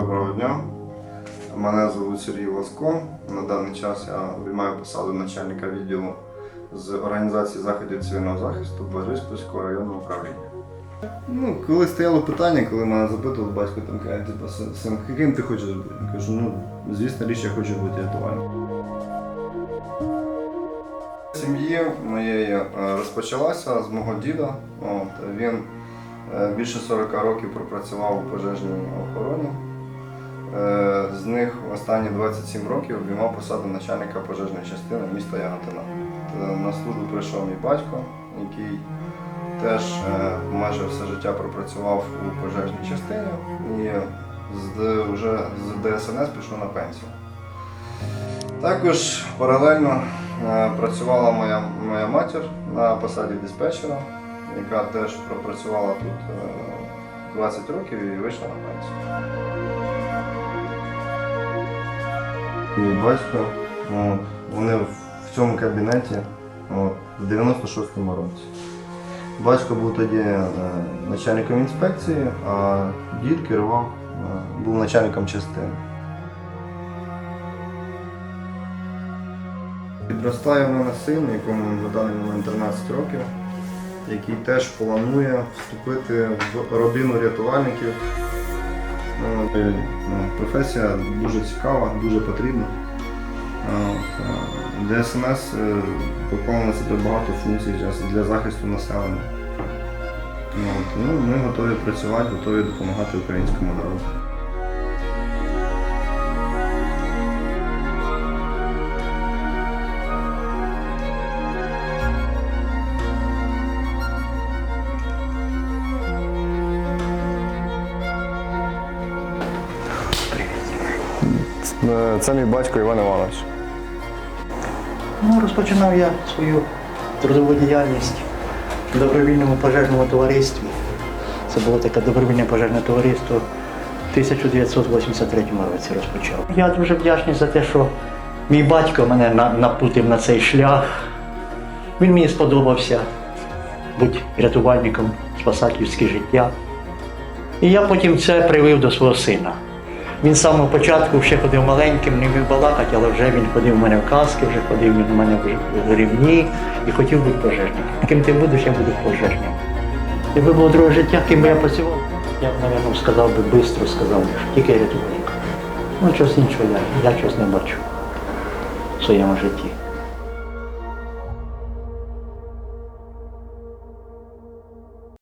дня. Мене звуть Сергій Ласко. На даний час я обіймаю посаду начальника відділу з організації заходів цивільного захисту Бориспільського районного управління. Ну, коли стояло питання, коли мене запитували, батько там каже, «Син, яким ти хочеш бути? Я кажу, ну, звісно, річ, я хочу бути рятувальником. Сім'ї моєї е, розпочалася з мого діда. От, він е, більше 40 років пропрацював у пожежній охороні. Е, З них останні 27 років обіймав посаду начальника пожежної частини міста Яготина. Е, На службу прийшов мій батько, який теж е, майже все життя пропрацював у пожежній частині і вже з ДСНС пішов на пенсію. Також паралельно працювала моя, моя матір на посаді диспетчера, яка теж пропрацювала тут е, 20 років і вийшла на пенсію. Мій батько, от, вони в цьому кабінеті от, в 96-му році. Батько був тоді е, начальником інспекції, а дід керував, е, був начальником частини. Підростає в мене син, якому на даний момент 13 років, який теж планує вступити в родину рятувальників. Е, ну, Професія дуже цікава, дуже потрібна. Е, ДСНС е, поклало на себе багато функцій для- захисту населення. Ну, ми готові працювати, готові допомагати українському народу. Це мій батько Іван Іванович. Ну, розпочинав я свою трудову діяльність в добровільному пожежному товаристві. Це було таке добровільне пожежне товариство в 1983 році розпочав. Я дуже вдячний за те, що мій батько мене на- напутив на цей шлях. Він мені сподобався бути рятувальником, спасати людське життя. І я потім це привив до свого сина. Він з самого початку ще ходив маленьким, не міг балакати, але вже він ходив у мене в каски, вже ходив він у мене в- в рівні і хотів бути пожежником. Ким ти будеш, я буду пожежником. Якби було друге життя, ким би я працював, я б, мабуть, сказав би, швидко сказав би, що тільки рятувальник. Ну, чогось іншого я, я чогось не бачу в своєму житті.